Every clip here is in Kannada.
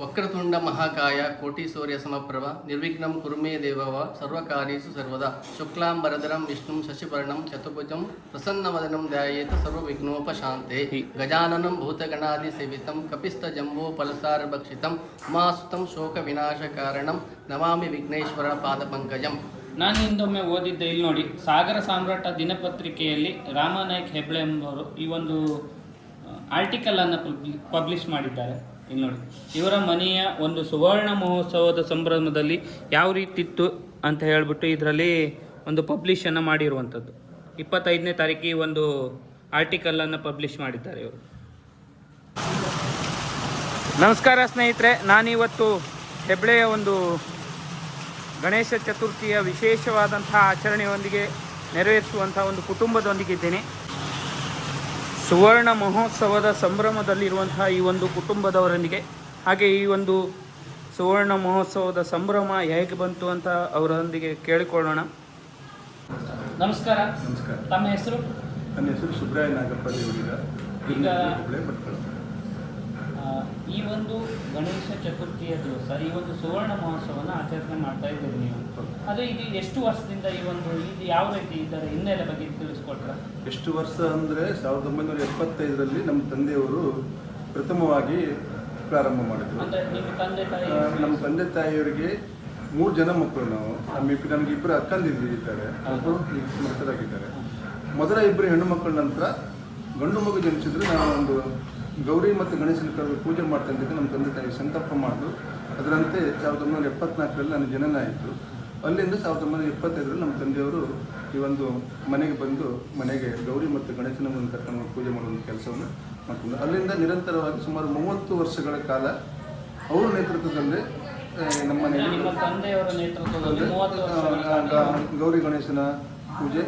ವಕ್ರತುಂಡ ಮಹಾಕಾಯ ಕೋಟಿ ಸೂರ್ಯ ಸಮಪ್ರಭ ನಿರ್ವಿಘ್ನಂ ಕುರುಮೇ ದೇವವ ಸರ್ವಕಾರ್ಯೇಷು ಸರ್ವದಾ. ಶುಕ್ಲಾಂಬರಧರಂ ವಿಷ್ಣುಂ ಶಶಿವರ್ಣಂ ಚತುಭುಜಂ ಪ್ರಸನ್ನವದನಂ ಧ್ಯಾಯೇತ ಸರ್ವವಿಘ್ನೋಪಶಾಂತೆ. ಗಜಾನನಂ ಭೂತಗಣಾದಿ ಸೇವಿತಂ ಕಪಿಸ್ತ ಜಂಬೋ ಫಲಸಾರ ಭಕ್ಷಿತಂ ಉಮಾಸುತಂ ಶೋಕ ವಿನಾಶಕಾರಣಂ ನಮಾಮಿ ವಿಘ್ನೇಶ್ವರ ಪಾದಪಂಕಜಂ. ನಾನು ಹಿಂದೊಮ್ಮೆ ಓದಿದ್ದೆ ಇಲ್ಲಿ ನೋಡಿ, ಸಾಗರ ಸಾಮ್ರಾಟ ದಿನಪತ್ರಿಕೆಯಲ್ಲಿ ರಾಮನಾಯಕ್ ಹೆಬ್ಳೆ ಎಂಬವರು ಈ ಒಂದು ಆರ್ಟಿಕಲ್ ಅನ್ನು ಪಬ್ಲಿಷ್ ಮಾಡಿದ್ದಾರೆ. ಇಲ್ಲಿ ನೋಡಿ. ಇವರ ಮನೆಯ ಒಂದು ಸುವರ್ಣ ಮಹೋತ್ಸವದ ಸಂಭ್ರಮದಲ್ಲಿ ಯಾವ ರೀತಿ ಇತ್ತು ಅಂತ ಹೇಳಿಬಿಟ್ಟು ಇದರಲ್ಲಿ ಒಂದು ಪಬ್ಲಿಷನ್ನು ಮಾಡಿರುವಂಥದ್ದು. ಇಪ್ಪತ್ತೈದನೇ ತಾರೀಕಿಗೆ ಒಂದು ಆರ್ಟಿಕಲನ್ನು ಪಬ್ಲಿಷ್ ಮಾಡಿದ್ದಾರೆ ಇವರು. ನಮಸ್ಕಾರ ಸ್ನೇಹಿತರೆ, ನಾನಿವತ್ತು ಹೆಬ್ಳೆಯ ಒಂದು ಗಣೇಶ ಚತುರ್ಥಿಯ ವಿಶೇಷವಾದಂತಹ ಆಚರಣೆಯೊಂದಿಗೆ ನೆರವೇರಿಸುವಂಥ ಒಂದು ಕುಟುಂಬದೊಂದಿಗಿದ್ದೇನೆ. ಸುವರ್ಣ ಮಹೋತ್ಸವದ ಸಂಭ್ರಮದಲ್ಲಿರುವಂತಹ ಈ ಒಂದು ಕುಟುಂಬದವರೊಂದಿಗೆ ಹಾಗೆ ಈ ಒಂದು ಸುವರ್ಣ ಮಹೋತ್ಸವದ ಸಂಭ್ರಮ ಹೇಗೆ ಬಂತು ಅಂತ ಅವರೊಂದಿಗೆ ಕೇಳಿಕೊಳ್ಳೋಣ. ನಮಸ್ಕಾರ. ನಮಸ್ಕಾರ. ತಮ್ಮ ಹೆಸರು? ನನ್ನ ಹೆಸರು ಸುಬ್ರಾಯ ನಾಗಪ್ಪ ದೇವರಿಗ ಈಗ- ಈ ಒಂದು ಗಣೇಶ ಚತುರ್ಥಿಯ ದಿವಸ ಈ ಒಂದು ಸುವರ್ಣ ಮಹೋತ್ಸವನ ಆಚರಣೆ ಮಾಡ್ತಾ ಇದ್ದೀರಿ ನೀವು. ಅದು ಇದು ಎಷ್ಟು ವರ್ಷದಿಂದ ಈ ಒಂದು ಇದು ಯಾವ ರೀತಿ ಇದರ ಹಿನ್ನೆಲೆ ಬಗ್ಗೆ ತಿಳಿಸ್ಕೊಟ್ರ? ಎಷ್ಟು ವರ್ಷ ಅಂದರೆ ಸಾವಿರದ ಒಂಬೈನೂರ ಎಪ್ಪತ್ತೈದರಲ್ಲಿ ನಮ್ಮ ತಂದೆಯವರು ಪ್ರಥಮವಾಗಿ ಪ್ರಾರಂಭ ಮಾಡಿದರು. ಅಂದ್ರೆ ನಿಮ್ಮ ತಂದೆ ತಾಯಿ ನಮ್ಮ ತಂದೆ ತಾಯಿಯವರಿಗೆ ಮೂರು ಜನ ಮಕ್ಕಳು ನಾವು. ನಮ್ಮ ಇಬ್ಬರು ನಮಗೆ ಇಬ್ಬರು ಅಕ್ಕಂದಿದ್ರು ಇದ್ದಾರೆ. ಒಬ್ಬರು ಮಕ್ಕಳಾಗಿದ್ದಾರೆ. ಮೃತರಾಗಿದ್ದಾರೆ ಮೊದಲ ಇಬ್ಬರು ಹೆಣ್ಣು ಮಕ್ಕಳ ನಂತರ ಗಂಡು ಮಗು ಜನಿಸಿದ್ರೆ ನಾವು ಒಂದು ಗೌರಿ ಮತ್ತು ಗಣೇಶನ ಕರೆದು ಪೂಜೆ ಮಾಡ್ತಾ ಇದ್ದಕ್ಕೆ ನಮ್ಮ ತಂದೆ ತಾಯಿ ಸಂಕಲ್ಪ ಮಾಡಿದ್ರು. ಅದರಂತೆ ಸಾವಿರದ ಒಂಬೈನೂರ ಎಪ್ಪತ್ನಾಲ್ಕರಲ್ಲಿ ನನ್ನ ಜನನ ಆಯಿತು ಅಲ್ಲಿಂದ ಸಾವಿರದ ಒಂಬೈನೂರ ಎಪ್ಪತ್ತೈದರಲ್ಲಿ ನಮ್ಮ ತಂದೆಯವರು ಈ ಒಂದು ಮನೆಗೆ ಬಂದು ಮನೆಗೆ ಗೌರಿ ಮತ್ತು ಗಣೇಶನ ಮುಂದೆ ಕರ್ಕೊಂಡು ಪೂಜೆ ಮಾಡುವ ಕೆಲಸವನ್ನು ಮಾಡ್ಕೊಂಡು ಅಲ್ಲಿಂದ ನಿರಂತರವಾಗಿ ಸುಮಾರು ಮೂವತ್ತು ವರ್ಷಗಳ ಕಾಲ ಅವರ ನೇತೃತ್ವದಲ್ಲಿ ನಮ್ಮ ಮನೆಯಲ್ಲಿ ಗೌರಿ ಗಣೇಶನ ಪೂಜೆ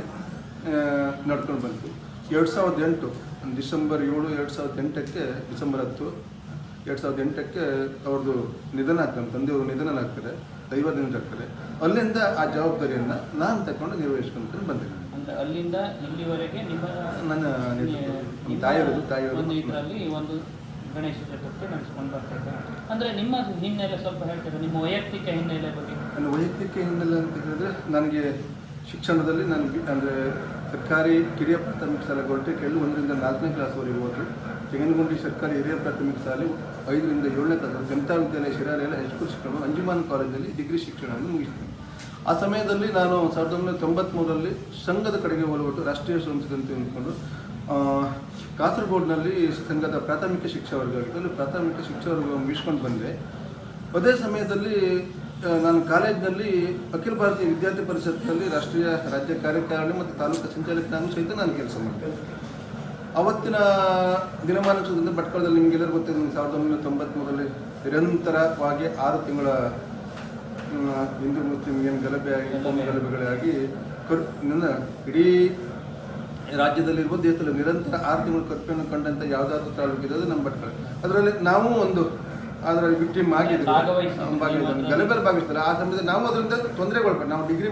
ನಡ್ಕೊಂಡು ಬಂತು. ಎರಡು ಸಾವಿರದ ಎಂಟು ಡಿಸೆಂಬರ್ ಏಳು ಎರಡು ಸಾವಿರದ ಎಂಟಕ್ಕೆ ಡಿಸೆಂಬರ್ ಹತ್ತು ಎರಡು ಸಾವಿರದ ಎಂಟಕ್ಕೆ ಅವ್ರದ್ದು ನಿಧನ ಆಗ್ತದೆ ನಮ್ಮ ತಂದೆಯವರು ನಿಧನನಾಗ್ತಾರೆ ದೈವ ಆಗ್ತಾರೆ ಅಲ್ಲಿಂದ ಆ ಜವಾಬ್ದಾರಿಯನ್ನು ನಾನು ತಗೊಂಡು ನಿರ್ವಹಿಸ್ಕೊಂತ ಬಂದೆ ಅಂದ್ರೆ ಅಲ್ಲಿಂದ ಇಲ್ಲಿವರೆಗೆ ನಿಮ್ಮ ನನ್ನ ತಾಯಿಯವರು ತಾಯಿಯವರು ಇದರಲ್ಲಿ ಒಂದು ಗಣೇಶ ಚತುರ್ಥಿ ನಡೆಸ್ಕೊಂಡು ಬರ್ತಾರೆ. ಅಂದ್ರೆ ನಿಮ್ಮ ಹಿನ್ನೆಲೆ ಸ್ವಲ್ಪ ಹೇಳ್ತೀರಾ ನಿಮ್ಮ ವೈಯಕ್ತಿಕ ಹಿನ್ನೆಲೆ ಬಗ್ಗೆ? ನನ್ನ ವೈಯಕ್ತಿಕ ಹಿನ್ನೆಲೆ ಅಂತ ಹೇಳಿದ್ರೆ ನನಗೆ ಶಿಕ್ಷಣದಲ್ಲಿ ನಾನು ಅಂದರೆ ಸರ್ಕಾರಿ ಕಿರಿಯ ಪ್ರಾಥಮಿಕ ಶಾಲೆ ಕೆಲವು ಒಂದರಿಂದ ನಾಲ್ಕನೇ ಕ್ಲಾಸ್ವರೆಗೆ ಹೋದರು. ಜಗನಗುಂಡಿ ಸರ್ಕಾರಿ ಹಿರಿಯ ಪ್ರಾಥಮಿಕ ಶಾಲೆ ಐದರಿಂದ ಏಳನೇ ಕ್ಲಾಸ್ ಜನತಾ ವಿದ್ಯಾಲಯ ಶಿರಾಲೆಯಲ್ಲಿ ಹೈಸ್ಕೂಲ್ ಶಿಕ್ಷಣ ಅಂಜುಮಾನ್ ಕಾಲೇಜಲ್ಲಿ ಡಿಗ್ರಿ ಶಿಕ್ಷಣವನ್ನು ಮುಗಿಸಿದೆ. ಆ ಸಮಯದಲ್ಲಿ ನಾನು ಸಾವಿರದ ಒಂಬೈನೂರ ತೊಂಬತ್ತ್ಮೂರರಲ್ಲಿ ಸಂಘದ ಕಡೆಗೆ ಒಲವಟ್ಟು ರಾಷ್ಟ್ರೀಯ ಸಂಸ್ಥೆ ಅಂದ್ಕೊಂಡು ಆ, ಕಾಸರಗೋಡಿನಲ್ಲಿ ಸಂಘದ ಪ್ರಾಥಮಿಕ ಶಿಕ್ಷಾ ವರ್ಗ ಪ್ರಾಥಮಿಕ ಶಿಕ್ಷಾ ವರ್ಗ ಮುಗಿಸ್ಕೊಂಡು ಬಂದೆ. ಅದೇ ಸಮಯದಲ್ಲಿ ನಾನು ಕಾಲೇಜಿನಲ್ಲಿ ಅಖಿಲ ಭಾರತೀಯ ವಿದ್ಯಾರ್ಥಿ ಪರಿಷತ್ನಲ್ಲಿ ರಾಷ್ಟ್ರೀಯ ರಾಜ್ಯ ಕಾರ್ಯಕಾರಿಣಿ ಮತ್ತು ತಾಲೂಕು ಸಂಚಾಲಕ ನಾನು ಸಹಿತ ನಾನು ಕೆಲಸ ಮಾಡ್ತೇನೆ. ಅವತ್ತಿನ ದಿನಮಾನದಿಂದ ಭಟ್ಕಳದಲ್ಲಿ ನಿಮಗೆಲ್ಲರೂ ಗೊತ್ತಿದೆ ಸಾವಿರದ ಒಂಬೈನೂರ ತೊಂಬತ್ತ್ಮೂರರಲ್ಲಿ ನಿರಂತರವಾಗಿ ಆರು ತಿಂಗಳ ಹಿಂದೂ ಮುಸ್ಲಿಂ ಏನು ಗಲಭೆ ಆಗಿ ಕೋಮು ಗಲಭೆಗಳಾಗಿ ಕರ್, ನನ್ನ ಇಡೀ ರಾಜ್ಯದಲ್ಲಿರ್ಬೋದು ದೇಶದಲ್ಲಿ ನಿರಂತರ ಆರು ತಿಂಗಳ ಕರ್ಫ್ಯೂನ ಕಂಡಂಥ ಯಾವುದಾದ್ರೂ ತಾಲೂಕು ಇರೋದು ನಮ್ಮ ಭಟ್ಕಳ. ಅದರಲ್ಲಿ ನಾವು ಒಂದು ಅದರಲ್ಲಿ ವಿಕ್ಟಿಮ್ ಆಗಿದ್ರು. ಗಲಭೆಲ್ ಭಾಗಿಸ್ತಾರೆ ಆ ಸಮಯದಲ್ಲಿ ನಾವು ಅದರಿಂದ ತೊಂದರೆಗೊಳ್ಬೇಕು ನಾವು ಡಿಗ್ರಿ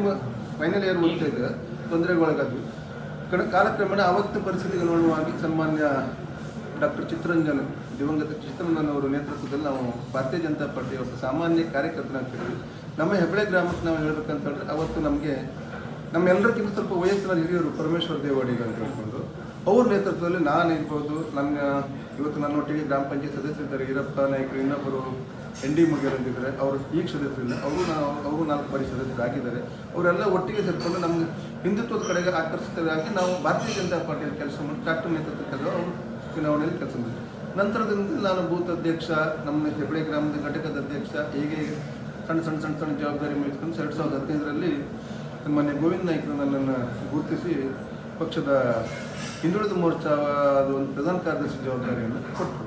ಫೈನಲ್ ಇಯರ್ ಓದ್ತಾ ಇದ್ದೆ ತೊಂದರೆಗೊಳಗಾದ್ವಿ. ಕಣ ಕಾಲಕ್ರಮೇಣ ಅವತ್ತು ಪರಿಸ್ಥಿತಿಗೆ ಅನುಗುಣವಾಗಿ ಸನ್ಮಾನ್ಯ ಡಾಕ್ಟರ್ ಚಿತ್ತರಂಜನ್ ದಿವಂಗತ ಚಿತ್ತರಂಜನ್ ಅವರ ನೇತೃತ್ವದಲ್ಲಿ ನಾವು ಭಾರತೀಯ ಜನತಾ ಪಾರ್ಟಿಯ ಒಬ್ಬ ಸಾಮಾನ್ಯ ಕಾರ್ಯಕರ್ತನಾಗ್ತಿದ್ವಿ ನಮ್ಮ ಹೆಬ್ಬಳೆ ಗ್ರಾಮಕ್ಕೆ ನಾವು ಹೇಳ್ಬೇಕಂತ ಹೇಳಿದ್ರೆ ಅವತ್ತು ನಮಗೆ ನಮ್ಮೆಲ್ಲರಿಗಿಂತ ಸ್ವಲ್ಪ ವಯಸ್ಸಿನ ಹಿರಿಯರು ಪರಮೇಶ್ವರ ದೇವಾಡಿಗ ಅಂತ ಹೇಳ್ಕೊಂಡು ಅವ್ರ ನೇತೃತ್ವದಲ್ಲಿ ನಾನು ಇರ್ಬೋದು. ನನ್ನ ಇವತ್ತು ನನ್ನೊಟ್ಟಿಗೆ ಗ್ರಾಮ ಪಂಚಾಯತ್ ಸದಸ್ಯರಿದ್ದಾರೆ. ಈರಪ್ಪ ನಾಯ್ಕರು ಇನ್ನೊಬ್ಬರು ಎನ್ ಡಿ ಮುಗಿಯರ್ ಅಂತಿದ್ದಾರೆ. ಅವರು ಈಗ ಸದಸ್ಯರಿಲ್ಲ ಅವರು ನಾವು ಅವರು ನಾಲ್ಕು ಬಾರಿ ಸದಸ್ಯರಾಗಿದ್ದಾರೆ ಅವರೆಲ್ಲ ಒಟ್ಟಿಗೆ ಸೇರಿಕೊಂಡು ನಮಗೆ ಹಿಂದುತ್ವದ ಕಡೆಗೆ ಆಕರ್ಷಿತರಾಗಿ ನಾವು ಭಾರತೀಯ ಜನತಾ ಪಾರ್ಟಿಯಲ್ಲಿ ಕೆಲಸ ಮಾಡಿ ಡಾಕ್ಟರ್ ನೇತೃತ್ವದಲ್ಲಿ ಅವರು ಚುನಾವಣೆಯಲ್ಲಿ ಕೆಲಸ ಮಾಡಿದ್ರು ನಂತರದಿಂದ ನಾನು ಬೂತ್ ಅಧ್ಯಕ್ಷ, ನಮ್ಮ ಹೆಬ್ಬಳೆ ಗ್ರಾಮದ ಘಟಕದ ಅಧ್ಯಕ್ಷ, ಹೀಗೆ ಸಣ್ಣ ಸಣ್ಣ ಸಣ್ಣ ಸಣ್ಣ ಜವಾಬ್ದಾರಿ ವಹಿಸ್ಕೊಂಡು ಎರಡು ಸಾವಿರದ ಹದಿನೈದರಲ್ಲಿ ಮೊನ್ನೆ ಗೋವಿಂದ ನಾಯ್ಕರು ನನ್ನನ್ನು ಗುರುತಿಸಿ ಪಕ್ಷದ ಹಿಂದುಳಿದ ಮೋರ್ಚಾ ಅದು ಒಂದು ಪ್ರಧಾನ ಕಾರ್ಯದರ್ಶಿ ಜವಾಬ್ದಾರಿಯನ್ನು ಕೊಟ್ಟರು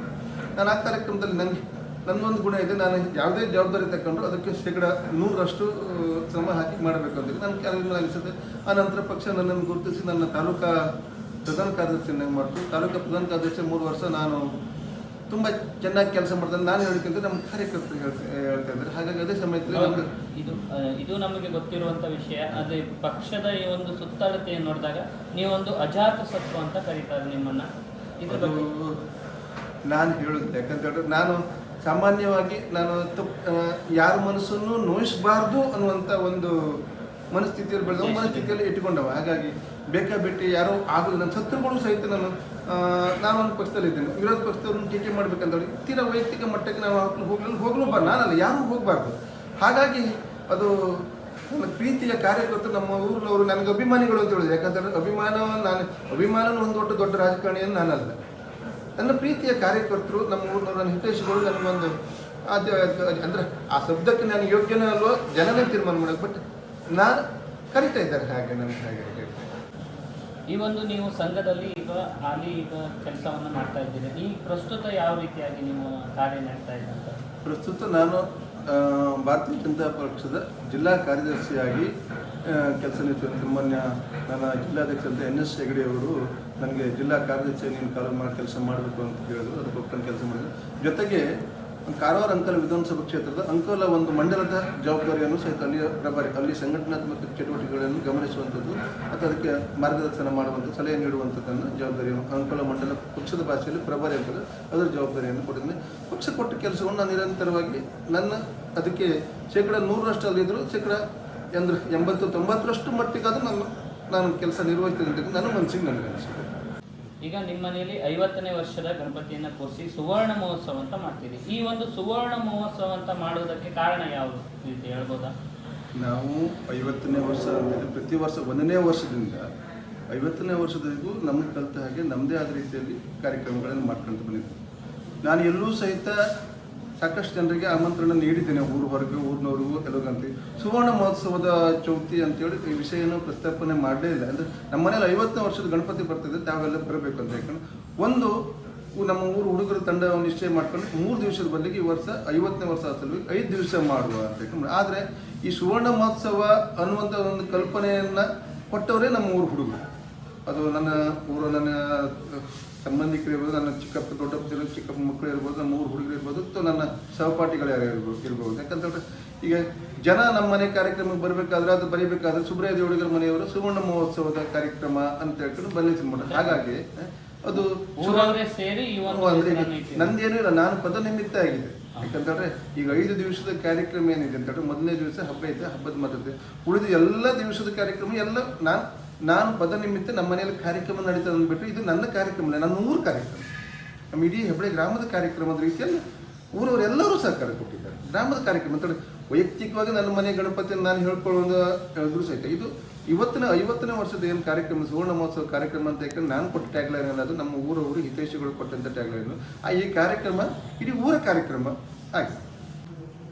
ನಾನು ಆ ಕಾರ್ಯಕ್ರಮದಲ್ಲಿ ನನಗೆ ನನ್ನೊಂದು ಗುಣ ಇದೆ, ನಾನು ಯಾವುದೇ ಜವಾಬ್ದಾರಿ ತಗೊಂಡ್ರು ಅದಕ್ಕೆ ಶೇಕಡ ನೂರರಷ್ಟು ಶ್ರಮ ಹಾಕಿ ಮಾಡಬೇಕು ಅಂತ ನನ್ನ ಕಾರ್ಯದಿಂದ ಅನಿಸುತ್ತೆ. ಆ ನಂತರ ಪಕ್ಷ ನನ್ನನ್ನು ಗುರುತಿಸಿ ನನ್ನ ತಾಲೂಕಾ ಪ್ರಧಾನ ಕಾರ್ಯದರ್ಶಿಯನ್ನಾಗಿ ಮಾಡ್ತು. ತಾಲೂಕಾ ಪ್ರಧಾನ ಕಾರ್ಯದರ್ಶಿ ಮೂರು ವರ್ಷ ನಾನು ತುಂಬ ಚೆನ್ನಾಗಿ ಕೆಲಸ ಮಾಡ್ತಾರೆ. ನಾನು ಹೇಳೋಕ್ಕಿಂತ ನಮ್ಮ ಕಾರ್ಯಕರ್ತರು ಹೇಳ್ತಾ ಇದ್ದಾರೆ. ಹಾಗಾಗಿ ಅದೇ ಸಮಯದಲ್ಲಿ ನಮ್ಗೆ ಇದು ಇದು ನಮಗೆ ಗೊತ್ತಿರುವಂಥ ವಿಷಯ. ಅದೇ ಪಕ್ಷದ ಈ ಒಂದು ಸುತ್ತಳತೆಯನ್ನು ನೋಡಿದಾಗ ನೀವೊಂದು ಅಜಾತ ಸತ್ವ ಅಂತ ಕರೀತಾರೆ ನಿಮ್ಮನ್ನು. ಇದು ನಾನು ಹೇಳೋದು ಯಾಕಂತ ಹೇಳಿದ್ರೆ ನಾನು ಸಾಮಾನ್ಯವಾಗಿ ನಾನು ತಪ್ಪು ಯಾರ ಮನಸ್ಸನ್ನು ನೋಯಿಸಬಾರ್ದು ಅನ್ನುವಂಥ ಒಂದು ಮನಸ್ಥಿತಿಯಲ್ಲಿ ಬೆಳೆದ ಮನಸ್ಥಿತಿಯಲ್ಲಿ ಇಟ್ಟುಕೊಂಡವ. ಹಾಗಾಗಿ ಬೇಕಾಬಿಟ್ಟು ಯಾರೋ ಆಗೋದು ನನ್ನ ಶತ್ರುಗಳು ಸಹಿತ ನಾನು ನಾನೊಂದು ನಾನು ಒಂದು ಪಕ್ಷದಲ್ಲಿ ಇದ್ದೇನೆ. ವಿರೋಧ ಪಕ್ಷದವ್ರನ್ನ ಟೀಕೆ ಮಾಡ್ಬೇಕಂತೇಳಿ ತೀರಾ ವೈಯಕ್ತಿಕ ಮಟ್ಟಕ್ಕೆ ನಾವು ಹೋಗ್ಲಿ ಹೋಗ್ಲು ಬಾ. ನಾನಲ್ಲ ಯಾರೂ ಹೋಗಬಾರ್ದು. ಹಾಗಾಗಿ ಅದು ನನ್ನ ಪ್ರೀತಿಯ ಕಾರ್ಯಕರ್ತರು ನಮ್ಮ ಊರಿನವರು ನನಗೆ ಅಭಿಮಾನಿಗಳು ಅಂತ ಹೇಳಿದ್ರು. ಯಾಕಂತಂದ್ರೆ ಅಭಿಮಾನ ನಾನು ಅಭಿಮಾನನ ಒಂದು ದೊಡ್ಡ ದೊಡ್ಡ ರಾಜಕಾರಣಿಯನ್ನು ನಾನಲ್ಲ. ನನ್ನ ಪ್ರೀತಿಯ ಕಾರ್ಯಕರ್ತರು ನಮ್ಮ ಊರಿನವರು ನನ್ನ ಹಿತೈಷಿಗಳು ನನಗೊಂದು ಅದು ಅಂದ್ರೆ ಆ ಶಬ್ದಕ್ಕೆ ನಾನು ಯೋಗ್ಯನೇ ಅಲ್ವೋ? ಜನನೇ ತೀರ್ಮಾನ ಮಾಡೋಕೆ ಬಟ್ ನಾನು ಕರಿತಾ ಇದ್ದಾರೆ ಹಾಗೆ ನನಗೆ ಹಾಗೆ ಈ ಒಂದು ನೀವು ಸಂಘದಲ್ಲಿ ಈಗ ಹಾಲಿ ಈಗ ಕೆಲಸವನ್ನು ಮಾಡ್ತಾ ಇದ್ದೀರಿ. ಈ ಪ್ರಸ್ತುತ ಯಾವ ರೀತಿಯಾಗಿ ನೀವು ಕಾರ್ಯ ನಡೆಸ್ತಾ ಇದ್ದಂತ ಪ್ರಸ್ತುತ ನಾನು ಭಾರತೀಯ ಜನತಾ ಪಕ್ಷದ ಜಿಲ್ಲಾ ಕಾರ್ಯದರ್ಶಿಯಾಗಿ ಕೆಲಸ ನಿರ್ವಹಿಸುವಂತೆ ಮೊನ್ನೆ ನನ್ನ ಜಿಲ್ಲಾಧ್ಯಕ್ಷರಂತ ಎನ್ ಎಸ್ ಹೆಗಡೆ ಅವರು ನನಗೆ ಜಿಲ್ಲಾ ಕಾರ್ಯದರ್ಶಿಯಾಗಿ ನೀನು ಕಾಲ ಮಾಡಿ ಕೆಲಸ ಮಾಡಬೇಕು ಅಂತ ಹೇಳಿದ್ರು ಅದಕ್ಕೆ ಒಪ್ಕೊಂಡು ಕೆಲಸ ಮಾಡಿದ್ರು. ಜೊತೆಗೆ ಕಾರವಾರ ಅಂಕಲ ವಿಧಾನಸಭಾ ಕ್ಷೇತ್ರದ ಅಂಕಲ ಒಂದು ಮಂಡಲದ ಜವಾಬ್ದಾರಿಯನ್ನು ಸಹಿತ ಅಲ್ಲಿಯ ಪ್ರಭಾರಿ, ಅಲ್ಲಿ ಸಂಘಟನಾತ್ಮಕ ಚಟುವಟಿಕೆಗಳನ್ನು ಗಮನಿಸುವಂಥದ್ದು, ಮತ್ತು ಅದಕ್ಕೆ ಮಾರ್ಗದರ್ಶನ ಮಾಡುವಂಥ ಸಲಹೆ ನೀಡುವಂಥದ್ದನ್ನು ಜವಾಬ್ದಾರಿಯನ್ನು ಅಂಕಲ ಮಂಡಲ ಪಕ್ಷದ ಭಾಷೆಯಲ್ಲಿ ಪ್ರಭಾರಿ ಅಂತದ್ದು ಅದರ ಜವಾಬ್ದಾರಿಯನ್ನು ಕೊಟ್ಟಿದ್ದೀನಿ ಪಕ್ಷ ಕೊಟ್ಟ ಕೆಲಸವನ್ನು ನಾನು ನಿರಂತರವಾಗಿ ನನ್ನ ಅದಕ್ಕೆ ಶೇಕಡ ನೂರರಷ್ಟು ಅಲ್ಲಿದ್ದರೂ ಶೇಕಡ ಅಂದ್ರೆ ಎಂಬತ್ತು ತೊಂಬತ್ತರಷ್ಟು ಮಟ್ಟಿಗಾದರೂ ನಾನು ನಾನು ಕೆಲಸ ನಿರ್ವಹಿಸ್ತೀನಿ ಅಂತ ನನ್ನ ಮನಸ್ಸಿಗೆ ನನಗೆ ಅನಿಸಿದೆ ಈಗ ನಿಮ್ಮ ಮನೆಯಲ್ಲಿ ಐವತ್ತನೇ ವರ್ಷದ ಗಣಪತಿಯನ್ನ ಕೂರಿಸಿ ಸುವರ್ಣ ಮಹೋತ್ಸವ ಅಂತ ಮಾಡ್ತೀವಿ ಈ ಒಂದು ಸುವರ್ಣ ಮಹೋತ್ಸವ ಅಂತ ಮಾಡೋದಕ್ಕೆ ಕಾರಣ ಯಾವುದು ಅಂತ ಹೇಳ್ಬೋದಾ? ನಾವು ಐವತ್ತನೇ ವರ್ಷ ಅಂದರೆ ಪ್ರತಿ ವರ್ಷ ಒಂದನೇ ವರ್ಷದಿಂದ ಐವತ್ತನೇ ವರ್ಷದವರೆಗೂ ನಮ್ಗೆ ಕಲಿತ ಹಾಗೆ ನಮ್ಮದೇ ಆದ ರೀತಿಯಲ್ಲಿ ಕಾರ್ಯಕ್ರಮಗಳನ್ನು ಮಾಡ್ಕೊಂತ ಬಂದಿದ್ದೆ ನಾನು ಎಲ್ಲೂ ಸಹಿತ ಸಾಕಷ್ಟು ಜನರಿಗೆ ಆಮಂತ್ರಣ ನೀಡಿದ್ದೇನೆ ಊರು ಹೊರಗೆ ಊರಿನವ್ರಿಗೂ ಎಲ್ಲರಿಗಂತ ಸುವರ್ಣ ಮಹೋತ್ಸವದ ಚೌತಿ ಅಂತೇಳಿ ಈ ವಿಷಯನ ಪ್ರಸ್ತಾಪನೆ ಮಾಡಲೇ ಇಲ್ಲ. ಅಂದರೆ ನಮ್ಮ ಮನೇಲಿ ಐವತ್ತನೇ ವರ್ಷದ ಗಣಪತಿ ಬರ್ತಿದೆ, ತಾವೆಲ್ಲ ಬರಬೇಕು ಅಂತ ಯಾಕಂದ್ರೆ ಒಂದು ನಮ್ಮ ಊರು ಹುಡುಗರ ತಂಡ ನಿಶ್ಚಯ ಮಾಡ್ಕೊಂಡು ಮೂರು ದಿವಸದ ಬದಲಿಗೆ ಈ ವರ್ಷ ಐವತ್ತನೇ ವರ್ಷ ಸಲುವಾಗಿ ಐದು ದಿವಸ ಮಾಡುವ ಅಂತ ಯಾಕಂದ್ರೆ ಆದರೆ ಈ ಸುವರ್ಣ ಮಹೋತ್ಸವ ಅನ್ನುವಂಥ ಒಂದು ಕಲ್ಪನೆಯನ್ನು ಕೊಟ್ಟವರೇ ನಮ್ಮ ಊರು ಹುಡುಗರು. ಅದು ನನ್ನ ಊರು, ನನ್ನ ಸಂಬಂಧಿಕರು ಇರ್ಬೋದು ನನ್ನ ಚಿಕ್ಕಪ್ಪ ದೊಡ್ಡಪ್ಪ ಚಿಕ್ಕಪ್ಪ ಮಕ್ಕಳು ಇರ್ಬೋದು ನಮ್ಮ ಊರು ಹುಡುಗರು ಇರ್ಬೋದು ಅಥವಾ ನನ್ನ ಸಹಪಾಠಿಗಳು ಯಾರು ಇರ್ಬೋದು ಇರ್ಬೋದು. ಯಾಕಂತಂದ್ರೆ ಈಗ ಜನ ನಮ್ಮ ಮನೆ ಕಾರ್ಯಕ್ರಮಕ್ಕೆ ಬರಬೇಕಾದ್ರೆ ಅದು ಬರೀಬೇಕಾದ್ರೆ ಸುಬ್ರಾಯ ದೇವಡಿಗರ ಮನೆಯವರು ಸುವರ್ಣ ಮಹೋತ್ಸವದ ಕಾರ್ಯಕ್ರಮ ಅಂತ ಹೇಳ್ಕೊಂಡು ಬರಲಿಕ್ಕೆ ಮಾಡಿ ಹಾಗಾಗಿ ಅದು ಇಲ್ಲ ನಾನು ಪದ ನಿಮಿತ್ತ ಆಗಿದೆ. ಯಾಕಂತಂದ್ರೆ ಈಗ ಐದು ದಿವಸದ ಕಾರ್ಯಕ್ರಮ ಏನಿದೆ ಅಂತಂದ್ರೆ ಮೊದಲನೇ ದಿವಸ ಹಬ್ಬ ಇದೆ ಹಬ್ಬದ ಮದ್ದತೆ ಉಳಿದ ಎಲ್ಲ ದಿವಸದ ಕಾರ್ಯಕ್ರಮ ಎಲ್ಲ ನಾನು ನಾನು ಪದ ನಿಮಿತ್ತ ನಮ್ಮ ಮನೆಯಲ್ಲಿ ಕಾರ್ಯಕ್ರಮ ನಡೀತದೆ ಅಂದ್ಬಿಟ್ಟು ಇದು ನನ್ನ ಕಾರ್ಯಕ್ರಮ ನನ್ನ ಊರ ಕಾರ್ಯಕ್ರಮ. ನಮ್ಮ ಇಡೀ ಹೆಬ್ಬಳೆ ಗ್ರಾಮದ ಕಾರ್ಯಕ್ರಮದ ರೀತಿಯಲ್ಲಿ ಊರವರೆಲ್ಲರೂ ಸಹಕಾರ ಕೊಟ್ಟಿದ್ದಾರೆ. ಗ್ರಾಮದ ಕಾರ್ಯಕ್ರಮ ಅಂತ ವೈಯಕ್ತಿಕವಾಗಿ ನನ್ನ ಮನೆ ಗಣಪತಿಯನ್ನು ನಾನು ಹೇಳ್ಕೊಳ್ಳೋದು ಹೇಳಿದ್ರು ಸಹಿತ ಇದು ಇವತ್ತಿನ, ಐವತ್ತನೇ ವರ್ಷದ ಏನು ಕಾರ್ಯಕ್ರಮ, ಸುವರ್ಣ ಮಹೋತ್ಸವ ಕಾರ್ಯಕ್ರಮ ಅಂತ ಯಾಕಂದ್ರೆ ನಾನು ಕೊಟ್ಟ ಟ್ಯಾಗ್ಲೈನ್ ಅದು ನಮ್ಮ ಊರವರು ಹಿತೈಷಿಗಳು ಕೊಟ್ಟಂಥ ಟ್ಯಾಗ್ಲೈನು ಆ ಈ ಕಾರ್ಯಕ್ರಮ, ಇಡೀ ಊರ ಕಾರ್ಯಕ್ರಮ ಆಗಿದೆ.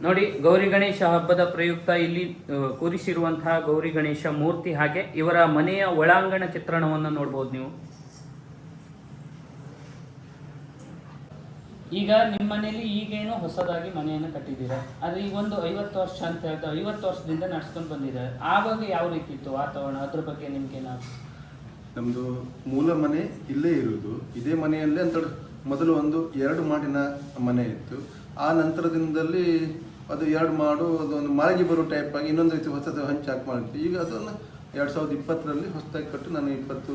ನೋಡಿ, ಗೌರಿ ಗಣೇಶ ಹಬ್ಬದ ಪ್ರಯುಕ್ತ ಇಲ್ಲಿ ಕೂರಿಸಿರುವಂತಹ ಗೌರಿ ಗಣೇಶ ಮೂರ್ತಿ ಹಾಗೆ ಇವರ ಮನೆಯ ಒಳಾಂಗಣ ಚಿತ್ರಣವನ್ನು ನೋಡ್ಬೋದು ನೀವು. ಈಗ ನಿಮ್ಮ ಮನೆಯಲ್ಲಿ ಈಗೇನು ಹೊಸದಾಗಿ ಮನೆಯನ್ನು ಕಟ್ಟಿದ್ದೀರಾ? ಆದರೆ ಈಗ ಒಂದು ಐವತ್ತು ವರ್ಷ ಅಂತ ಹೇಳ್ತಾ, ಐವತ್ತು ವರ್ಷದಿಂದ ನಡ್ಸ್ಕೊಂಡು ಬಂದಿದ್ದಾರೆ ಆವಾಗ ಯಾವ ರೀತಿ ಇತ್ತು ವಾತಾವರಣ? ಅದ್ರ ಬಗ್ಗೆ ನಿಮ್ಗೇನಾದ್ರು? ನಮ್ಮದು ಮೂಲ ಮನೆ ಇಲ್ಲೇ ಇರುವುದು. ಇದೇ ಮನೆಯಲ್ಲೇ ಅಂತ ಮೊದಲು ಒಂದು ಎರಡು ಮಾಡಿನ ಮನೆ ಇತ್ತು. ಆ ನಂತರದಿಂದಲೇ ಅದು ಎರಡು ಮಾಡು ಅದೊಂದು ಮಾರಿಗೆ ಬರೋ ಟೈಪ್ ಆಗಿ ಇನ್ನೊಂದು ರೀತಿ ಹೊಸದು ಹಂಚಿ ಹಾಕಿ ಮಾಡಿತ್ತು ಈಗ ಅದನ್ನು ಎರಡು ಸಾವಿರದ ಇಪ್ಪತ್ತರಲ್ಲಿ ಹೊಸದಾಗಿ ಕಟ್ಟು ನಾನು ಇಪ್ಪತ್ತು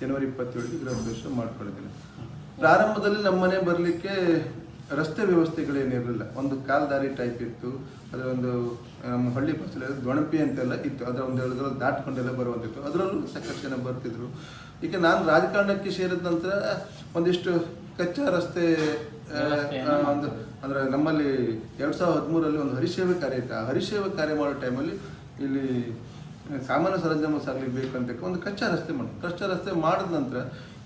ಜನವರಿ ಇಪ್ಪತ್ತೇಳಿಗೆ ಗೃಹ ಪ್ರವೇಶ ಮಾಡ್ಕೊಂಡಿದ್ದೀನಿ. ಪ್ರಾರಂಭದಲ್ಲಿ ನಮ್ಮ ಮನೆ ಬರಲಿಕ್ಕೆ ರಸ್ತೆ ವ್ಯವಸ್ಥೆಗಳೇನಿರಲಿಲ್ಲ ಒಂದು ಕಾಲ್ದಾರಿ ಟೈಪ್ ಇತ್ತು ಅದರ ಒಂದು ನಮ್ಮ ಹಳ್ಳಿ ಬಸ್ಸಲ್ಲಿ ದೊಣಪಿ ಅಂತೆಲ್ಲ ಇತ್ತು. ಅದರ ಒಂದು ಹೇಳಿದ್ರೆ ದಾಟ್ಕೊಂಡೆಲ್ಲ ಬರುವಂತಿತ್ತು. ಅದರಲ್ಲೂ ಸಾಕಷ್ಟು ಜನ ಬರ್ತಿದ್ರು. ಈಗ ನಾನು ರಾಜಕಾರಣಕ್ಕೆ ಸೇರಿದ ನಂತರ ಒಂದಿಷ್ಟು ಕಚ್ಚಾ ರಸ್ತೆ ಒಂದು ಅಂದ್ರೆ ನಮ್ಮಲ್ಲಿ ಎರಡು ಸಾವಿರದ ಹದಿಮೂರರಲ್ಲಿ ಒಂದು ಹರಿಸೇವೆ ಕಾರ್ಯ ಇತ್ತು. ಆ ಹರಿಸೇವೆ ಕಾರ್ಯ ಮಾಡೋ ಟೈಮಲ್ಲಿ ಇಲ್ಲಿ ಸಾಮಾನ್ಯ ಸರಂಜಾಮ ಸಾಗಲಿ ಬೇಕು ಅಂತ ಒಂದು ಕಚ್ಚಾ ರಸ್ತೆ ಮಾಡಿ ಕಚ್ಚಾ ರಸ್ತೆ ಮಾಡಿದ ನಂತರ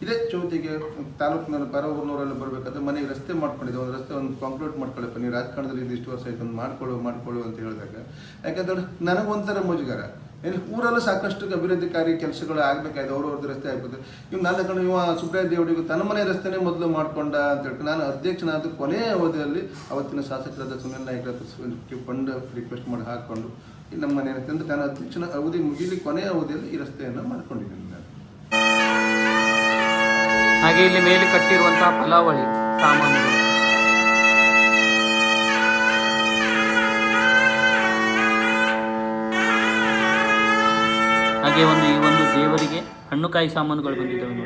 ಇದೇ ಚೌತಿಗೆ ತಾಲೂಕಿನಲ್ಲಿ ಪರ ಊರಿನವರೆಲ್ಲ ಬರಬೇಕಾದ್ರೆ ಮನೆಗೆ ರಸ್ತೆ ಮಾಡ್ಕೊಂಡಿದ್ದೆ. ಒಂದು ರಸ್ತೆ ಒಂದು ಕಾಂಕ್ರೀಟ್ ಮಾಡ್ಕೊಳ್ಳಪ್ಪ ನೀವು ರಾಜಕಾರಣದಲ್ಲಿ ಇದಿಷ್ಟು ವರ್ಷ ಆಯ್ತು, ಒಂದು ಮಾಡ್ಕೊಳ್ಳು ಮಾಡ್ಕೊಳ್ಳು ಅಂತ ಹೇಳಿದಾಗ ಯಾಕಂದ್ರೆ ನನಗೊಂಥರ ಮುಜುಗರ. ಇಲ್ಲಿ ಊರಲ್ಲೂ ಸಾಕಷ್ಟು ಅಭಿವೃದ್ಧಿಕಾರಿ ಕೆಲಸಗಳು ಆಗಬೇಕಾಯ್ತು ಅವ್ರವ್ರದ್ದು ರಸ್ತೆ ಆಗ್ಬೋದು ಇವ್ ನಾಲ್ಕು ಕಣ ಇವ ಸುಬ್ರಾಯ ದೇವಡಿಗೂ ತನ್ನ ಮನೆ ರಸ್ತೆನೇ ಮೊದಲು ಮಾಡ್ಕೊಂಡ ಅಂತ ಹೇಳ್ಕೊಂಡು ನಾನು ಅಧ್ಯಕ್ಷನಾದ ಕೊನೆಯ ಅವಧಿಯಲ್ಲಿ ಅವತ್ತಿನ ಶಾಸಕರಾದ ಸುನಿಲ್ ನಾಯ್ಕ ಫಂಡ್ ರಿಕ್ವೆಸ್ಟ್ ಮಾಡಿ ಹಾಕ್ಕೊಂಡು ನಮ್ಮ ಮನೆ ಅಂತಂದ್ರೆ ನಾನು ಅಧ್ಯಕ್ಷನ ಅವಧಿ ಮುಗಿಲಿ ಕೊನೆಯ ಅವಧಿಯಲ್ಲಿ ಈ ರಸ್ತೆಯನ್ನು ಮಾಡ್ಕೊಂಡಿದ್ದೀನಿ ನಾನು. ಹಾಗೆ ಇಲ್ಲಿ ಮೇಲೆ ಕಟ್ಟಿರುವಂತಹ ಫಲಾವಳಿ ಸಾಮಾನುಗಳು ಹಾಗೆ ಒಂದು ಈ ಒಂದು ದೇವರಿಗೆ ಹಣ್ಣುಕಾಯಿ ಸಾಮಾನುಗಳು ಬಂದಿದ್ದವು.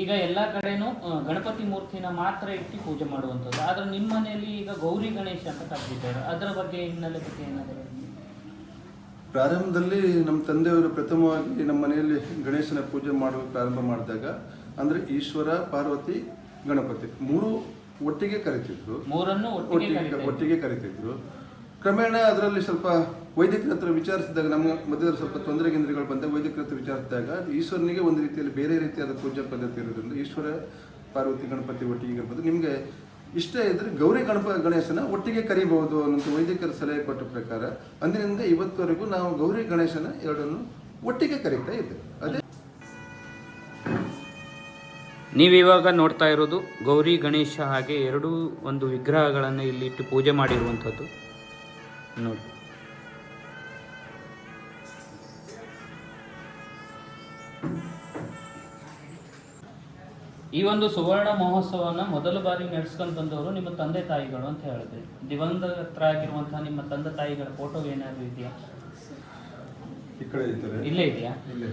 ಈಗ ಎಲ್ಲ ಕಡೆನೂ ಗಣಪತಿ ಮೂರ್ತಿನ ಮಾತ್ರ ಇಟ್ಟು ಪೂಜೆ ಮಾಡುವಂಥದ್ದು. ಆದ್ರೆ ನಿಮ್ಮ ಮನೆಯಲ್ಲಿ ಈಗ ಗೌರಿ ಗಣೇಶ ಅಂತ ಕರೆದಿದ್ದಾರೆ. ಅದರ ಬಗ್ಗೆ ಹಿನ್ನೆಲೆ ಬಗ್ಗೆ ಏನಾದರೂ ಪ್ರಾರಂಭದಲ್ಲಿ ನಮ್ಮ ತಂದೆಯವರು ಪ್ರಥಮವಾಗಿ ನಮ್ಮ ಮನೆಯಲ್ಲಿ ಗಣೇಶನ ಪೂಜೆ ಮಾಡುವ ಪ್ರಾರಂಭ ಮಾಡಿದಾಗ ಅಂದರೆ ಈಶ್ವರ ಪಾರ್ವತಿ ಗಣಪತಿ ಮೂರು ಒಟ್ಟಿಗೆ ಕರಿತಿದ್ರು. ಮೂರನ್ನು ಒಟ್ಟಿಗೆ ಒಟ್ಟಿಗೆ ಒಟ್ಟಿಗೆ ಕರಿತಿದ್ರು. ಕ್ರಮೇಣ ಅದರಲ್ಲಿ ಸ್ವಲ್ಪ ವೈದಿಕರ ಹತ್ರ ವಿಚಾರಿಸಿದಾಗ ನಮ್ಮ ಮಧ್ಯದಲ್ಲಿ ಸ್ವಲ್ಪ ತೊಂದರೆ ಕೇಂದ್ರಗಳು ಬಂದಾಗ ವೈದ್ಯಕರ ಹತ್ರ ವಿಚಾರಿಸಿದಾಗ ಈಶ್ವರನಿಗೆ ಒಂದು ರೀತಿಯಲ್ಲಿ ಬೇರೆ ರೀತಿಯಾದ ಪೂಜಾ ಪದ್ಧತಿ ಇರೋದ್ರಿಂದ ಈಶ್ವರ, ಪಾರ್ವತಿ, ಗಣಪತಿ ಒಟ್ಟಿಗೆ ಇರ್ಬೋದು. ನಿಮಗೆ ಇಷ್ಟ ಇದ್ರೆ ಗೌರಿ, ಗಣಪ, ಗಣೇಶನ ಒಟ್ಟಿಗೆ ಕರಿಬಹುದು ಅನ್ನೋದು ವೈದ್ಯಕರ ಸಲಹೆ ಕೊಟ್ಟ ಪ್ರಕಾರ ಅಂದಿನಿಂದ ಇವತ್ತವರೆಗೂ ನಾವು ಗೌರಿ, ಗಣೇಶನ ಎರಡನ್ನು ಒಟ್ಟಿಗೆ ಕರೀತಾ ಇದ್ದೇವೆ. ಅದೇ ನೀವಿವಾಗ ನೋಡ್ತಾ ಇರೋದು ಗೌರಿ, ಗಣೇಶ ಹಾಗೆ ಎರಡೂ ಒಂದು ವಿಗ್ರಹಗಳನ್ನು ಇಲ್ಲಿ ಇಟ್ಟು ಪೂಜೆ ಮಾಡಿರುವಂಥದ್ದು. ನೋಡಿ. ಈ ಒಂದು ಸುವರ್ಣ ಮಹೋತ್ಸವನ ಮೊದಲ ಬಾರಿ ನಡೆಸ್ಕೊಂಡು ಬಂದವರು ನಿಮ್ಮ ತಂದೆ ತಾಯಿಗಳು ಅಂತ ಹೇಳಿದ್ರಿ ದಿವಂಗತರಾಗಿರುವಂತಹ ನಿಮ್ಮ ತಂದೆ ತಾಯಿಗಳ ಫೋಟೋ ಏನಾದ್ರು ಇದೆಯಾ? ಈ ಕಡೆ ಇದ್ದಾರೆ. ಇಲ್ಲೇ ಇದೆಯಾ? ಇಲ್ಲೇ.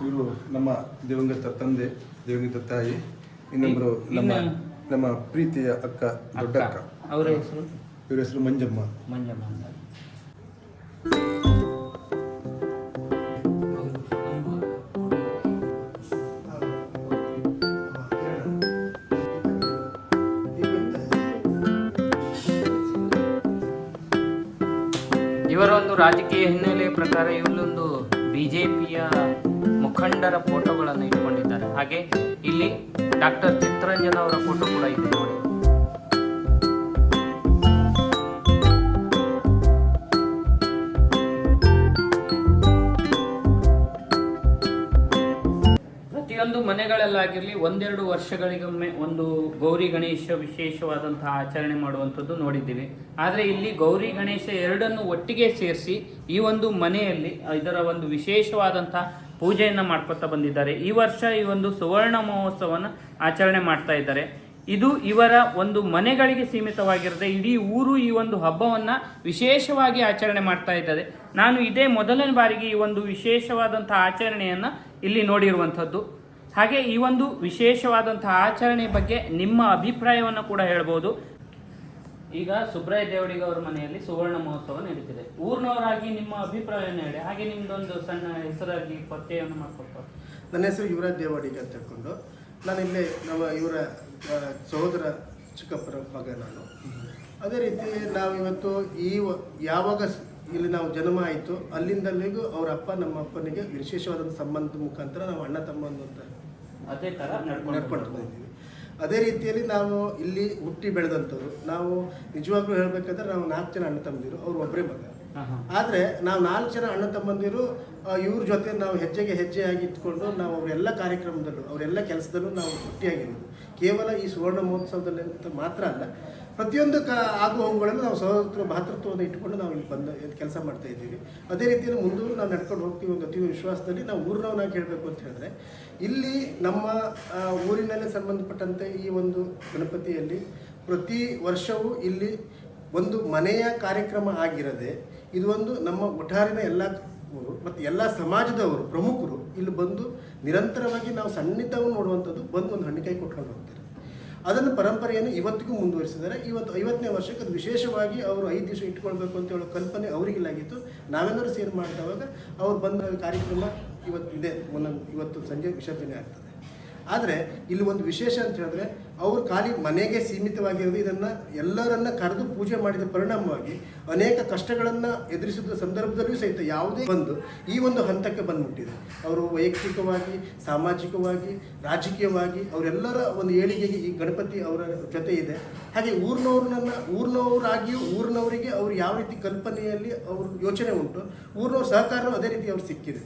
ಇವರು ನಮ್ಮ ದಿವಂಗತ ತಂದೆ ದಿವಂಗತ ತಾಯಿ ಇನ್ನೊಬ್ಬರು ನಮ್ಮ ನಮ್ಮ ಪ್ರೀತಿಯ ಅಕ್ಕ ದೊಡ್ಡಕ್ಕ ಅವರ ಹೆಸರು? ಇವ್ರ ಹೆಸರು ಮಂಜಮ್ಮ. ಮಂಜಮ್ಮ ಅಂತ. ರಾಜಕೀಯ ಹಿನ್ನೆಲೆ ಪ್ರಕಾರ ಇವರೊಂದು ಬಿಜೆಪಿಯ ಮುಖಂಡರ ಫೋಟೋಗಳನ್ನು ಇಟ್ಕೊಂಡಿದ್ದಾರೆ. ಹಾಗೆ ಇಲ್ಲಿ ಡಾಕ್ಟರ್ ಚಿತ್ತರಂಜನ್ ಅವರ ಫೋಟೋ ಕೂಡ ಇದೆ ನೋಡಿ. ಒಂದೆರಡು ವರ್ಷಗಳಿಗೊಮ್ಮೆ ಒಂದು ಗೌರಿ ಗಣೇಶ ವಿಶೇಷವಾದಂತಹ ಆಚರಣೆ ಮಾಡುವಂಥದ್ದು ನೋಡಿದ್ದೀವಿ. ಆದರೆ ಇಲ್ಲಿ ಗೌರಿ ಗಣೇಶ ಎರಡನ್ನು ಒಟ್ಟಿಗೆ ಸೇರಿಸಿ ಈ ಒಂದು ಮನೆಯಲ್ಲಿ ಇದರ ಒಂದು ವಿಶೇಷವಾದಂತಹ ಪೂಜೆಯನ್ನು ಮಾಡ್ಕೊತಾ ಬಂದಿದ್ದಾರೆ. ಈ ವರ್ಷ ಈ ಒಂದು ಸುವರ್ಣ ಮಹೋತ್ಸವವನ್ನು ಆಚರಣೆ ಮಾಡ್ತಾ ಇದ್ದಾರೆ. ಇದು ಇವರ ಒಂದು ಮನೆಗಳಿಗೆ ಸೀಮಿತವಾಗಿರದೆ ಇಡೀ ಊರು ಈ ಒಂದು ಹಬ್ಬವನ್ನ ವಿಶೇಷವಾಗಿ ಆಚರಣೆ ಮಾಡ್ತಾ ಇದ್ದಾರೆ. ನಾನು ಇದೇ ಮೊದಲನೇ ಬಾರಿಗೆ ಈ ಒಂದು ವಿಶೇಷವಾದಂಥ ಆಚರಣೆಯನ್ನ ಇಲ್ಲಿ ನೋಡಿರುವಂಥದ್ದು. ಹಾಗೆ ಈ ಒಂದು ವಿಶೇಷವಾದಂತಹ ಆಚರಣೆ ಬಗ್ಗೆ ನಿಮ್ಮ ಅಭಿಪ್ರಾಯವನ್ನು ಕೂಡ ಹೇಳ್ಬೋದು. ಈಗ ಸುಬ್ರಾಯ ದೇವಡಿಗ ಅವರ ಮನೆಯಲ್ಲಿ ಸುವರ್ಣ ಮಹೋತ್ಸವ ನಡೀತಿದೆ. ಊರಿನವರಾಗಿ ನಿಮ್ಮ ಅಭಿಪ್ರಾಯವನ್ನು ಹೇಳಿ. ಹಾಗೆ ನಿಮ್ದೊಂದು ಸಣ್ಣ ಹೆಸರಾಗಿ ಪತ್ತೆಯನ್ನು ಮಾಡ್ಕೊಡ್ತಾರೆ ನನ್ನ ಹೆಸರು ಯುವರಾಜ್ ದೇವಾಡಿಗ ಅಂತ ಹೇಳ್ಕೊಂಡು, ನಾನು ಇಲ್ಲಿ ನಮ್ಮ ಇವರ ಸಹೋದರ ಚಿಕ್ಕಪ್ಪರ ಮಗ ನಾನು. ಅದೇ ರೀತಿ ನಾವು ಇವತ್ತು ಈ ಯಾವಾಗ ಇಲ್ಲಿ ನಾವು ಜನ್ಮ ಆಯಿತು, ಅಲ್ಲಿಂದಲ್ಲಿಗೂ ಅವರ ಅಪ್ಪ ನಮ್ಮ ಅಪ್ಪನಿಗೆ ವಿಶೇಷವಾದಂಥ ಸಂಬಂಧದ ಮುಖಾಂತರ ನಾವು ಅಣ್ಣ ತಮ್ಮ ಅನ್ನುವಂಥ ಅದೇ ತರ ನಡ್ಕೊಂಡು ಅದೇ ರೀತಿಯಲ್ಲಿ ನಾವು ಇಲ್ಲಿ ಹುಟ್ಟಿ ಬೆಳೆದಂಥವ್ರು ನಾವು ನಿಜವಾಗ್ಲೂ ಹೇಳಬೇಕಂದ್ರೆ ನಾವು ನಾಲ್ಕು ಜನ ಅಣ್ಣ ತಮ್ಮದಿರು ಅವ್ರು ಒಬ್ಬರೇ ಮಗ. ಆದರೆ ನಾವು ನಾಲ್ಕು ಜನ ಅಣ್ಣ ತಮ್ಮಂದಿರು ಇವ್ರ ಜೊತೆ ನಾವು ಹೆಜ್ಜೆಗೆ ಹೆಜ್ಜೆಯಾಗಿ ಇಟ್ಕೊಂಡು ನಾವು ಅವರೆಲ್ಲ ಕಾರ್ಯಕ್ರಮದಲ್ಲೂ ಅವರೆಲ್ಲ ಕೆಲಸದಲ್ಲೂ ನಾವು ಹುಟ್ಟಿಯಾಗಿರೋದು. ಕೇವಲ ಈ ಸುವರ್ಣ ಮಹೋತ್ಸವದಲ್ಲಿ ಅಂತ ಮಾತ್ರ ಅಲ್ಲ ಪ್ರತಿಯೊಂದು ಕ ಆಗು ಹೋಗುಗಳನ್ನು ನಾವು ಸಹೋದರ ಭಾತೃತ್ವವನ್ನು ಇಟ್ಟುಕೊಂಡು ನಾವು ಇಲ್ಲಿ ಬಂದು ಕೆಲಸ ಮಾಡ್ತಾ ಇದ್ದೀವಿ. ಅದೇ ರೀತಿಯಲ್ಲಿ ಮುಂದೂರು ನಾವು ನಡ್ಕೊಂಡು ಹೋಗ್ತೀವಿ ಒಂದು ಅತಿ ವಿಶ್ವಾಸದಲ್ಲಿ. ನಾವು ಊರಿನವನಾಗಿ ಹೇಳಬೇಕು ಅಂತ ಹೇಳಿದ್ರೆ, ಇಲ್ಲಿ ನಮ್ಮ ಊರಿನಲ್ಲೇ ಸಂಬಂಧಪಟ್ಟಂತೆ ಈ ಒಂದು ಗಣಪತಿಯಲ್ಲಿ ಪ್ರತಿ ವರ್ಷವೂ ಇಲ್ಲಿ ಒಂದು ಮನೆಯ ಕಾರ್ಯಕ್ರಮ ಆಗಿರದೆ, ಇದು ಒಂದು ನಮ್ಮ ಒಟ್ಟಾರಿನ ಎಲ್ಲ ಮತ್ತು ಎಲ್ಲ ಸಮಾಜದವರು ಪ್ರಮುಖರು ಇಲ್ಲಿ ಬಂದು ನಿರಂತರವಾಗಿ ನಾವು ಸನ್ನಿಧವನ್ನು ನೋಡುವಂಥದ್ದು ಬಂದು ಒಂದು ಹಣ್ಣಿಕಾಯಿ ಕೊಟ್ಕೊಂಡು ಹೋಗ್ತಾರೆ. ಅದನ್ನು ಪರಂಪರೆಯನ್ನು ಇವತ್ತಿಗೂ ಮುಂದುವರಿಸಿದ್ದಾರೆ. ಇವತ್ತು ಐವತ್ತನೇ ವರ್ಷಕ್ಕೆ ಅದು ವಿಶೇಷವಾಗಿ ಅವರು ಐದು ದಿವಸ ಇಟ್ಕೊಳ್ಬೇಕು ಅಂತ ಹೇಳೋ ಕಲ್ಪನೆ ಅವರಿಗಿಲ್ಲಾಗಿತ್ತು ನಾವೆಲ್ಲರೂ ಸೇರಿ ಮಾಡಿದವಾಗ ಅವ್ರು ಬಂದ ಕಾರ್ಯಕ್ರಮ ಇವತ್ತು ಇದೆ ಒಂದೊಂದು ಇವತ್ತು ಸಂಜೆ ವಿಸರ್ಜನೆ ಆಗ್ತದೆ ಆದರೆ ಇಲ್ಲಿ ಒಂದು ವಿಶೇಷ ಅಂತ ಹೇಳಿದ್ರೆ ಅವರು ಖಾಲಿ ಮನೆಗೆ ಸೀಮಿತವಾಗಿರೋದು ಇದನ್ನು ಎಲ್ಲರನ್ನ ಕರೆದು ಪೂಜೆ ಮಾಡಿದ ಪರಿಣಾಮವಾಗಿ ಅನೇಕ ಕಷ್ಟಗಳನ್ನು ಎದುರಿಸಿದ ಸಂದರ್ಭದಲ್ಲೂ ಸಹಿತ ಯಾವುದೇ ಬಂದು ಈ ಒಂದು ಹಂತಕ್ಕೆ ಬಂದ್ಬಿಟ್ಟಿದೆ. ಅವರು ವೈಯಕ್ತಿಕವಾಗಿ, ಸಾಮಾಜಿಕವಾಗಿ, ರಾಜಕೀಯವಾಗಿ ಅವರೆಲ್ಲರ ಒಂದು ಏಳಿಗೆಗೆ ಈ ಗಣಪತಿ ಅವರ ಜೊತೆ ಇದೆ. ಹಾಗೆ ಊರಿನವ್ರನ್ನ, ಊರಿನವರಾಗಿಯೂ ಊರಿನವರಿಗೆ ಅವರು ಯಾವ ರೀತಿ ಕಲ್ಪನೆಯಲ್ಲಿ ಅವ್ರ ಯೋಚನೆ ಉಂಟು, ಊರಿನವ್ರ ಸಹಕಾರ ಅದೇ ರೀತಿ ಅವ್ರು ಸಿಕ್ಕಿದೆ.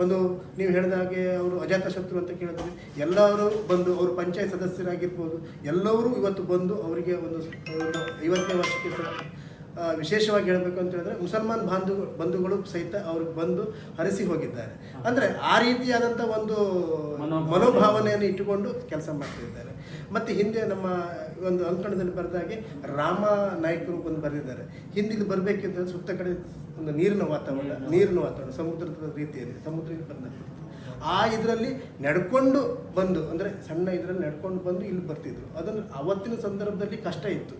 ಒಂದು ನೀವು ಹೇಳಿದ ಹಾಗೆ ಅವರು ಅಜಾತಶತ್ರು ಅಂತ ಕೇಳಿದ್ರೆ ಎಲ್ಲರೂ ಬಂದು ಅವರು ಪಂಚಾಯತ್ ಸದಸ್ಯರಾಗಿರ್ಬೋದು ಎಲ್ಲರೂ ಇವತ್ತು ಬಂದು ಅವರಿಗೆ ಒಂದು ಐವತ್ತನೇ ವರ್ಷಕ್ಕೆ ಸ- ಆ, ವಿಶೇಷವಾಗಿ ಹೇಳಬೇಕು ಅಂತ ಹೇಳಿದ್ರೆ ಮುಸಲ್ಮಾನ್ ಬಾಂಧು ಬಂಧುಗಳು ಸಹಿತ ಅವ್ರಿಗೆ ಬಂದು ಹರಿಸಿ ಹೋಗಿದ್ದಾರೆ. ಅಂದರೆ ಆ ರೀತಿಯಾದಂಥ ಒಂದು ಮನೋಭಾವನೆ. ಮನೋಭಾವನೆಯನ್ನು ಇಟ್ಟುಕೊಂಡು ಕೆಲಸ ಮಾಡ್ತಾ ಇದ್ದಾರೆ. ಮತ್ತು ಹಿಂದೆ ನಮ್ಮ ಒಂದು ಅಂಕಣದಲ್ಲಿ ಬರೆದಾಗೆ ರಾಮ ನಾಯಕರು ಬಂದು ಬರೆದಿದ್ದಾರೆ. ಹಿಂದಿಲ್ಲಿ ಬರಬೇಕಿದ್ರೆ ಸುತ್ತ ಕಡೆ ಒಂದು ನೀರಿನ ವಾತಾವರಣ ನೀರಿನ ವಾತಾವರಣ ಸಮುದ್ರದ ರೀತಿಯಲ್ಲಿ ಸಮುದ್ರಕ್ಕೆ ಬಂದ ಆ ಇದರಲ್ಲಿ ನಡ್ಕೊಂಡು ಬಂದು ಅಂದರೆ ಸಣ್ಣ ಇದರಲ್ಲಿ ನಡ್ಕೊಂಡು ಬಂದು ಇಲ್ಲಿ ಬರ್ತಿದ್ರು. ಅದನ್ನು ಅವತ್ತಿನ ಸಂದರ್ಭದಲ್ಲಿ ಕಷ್ಟ ಇತ್ತು.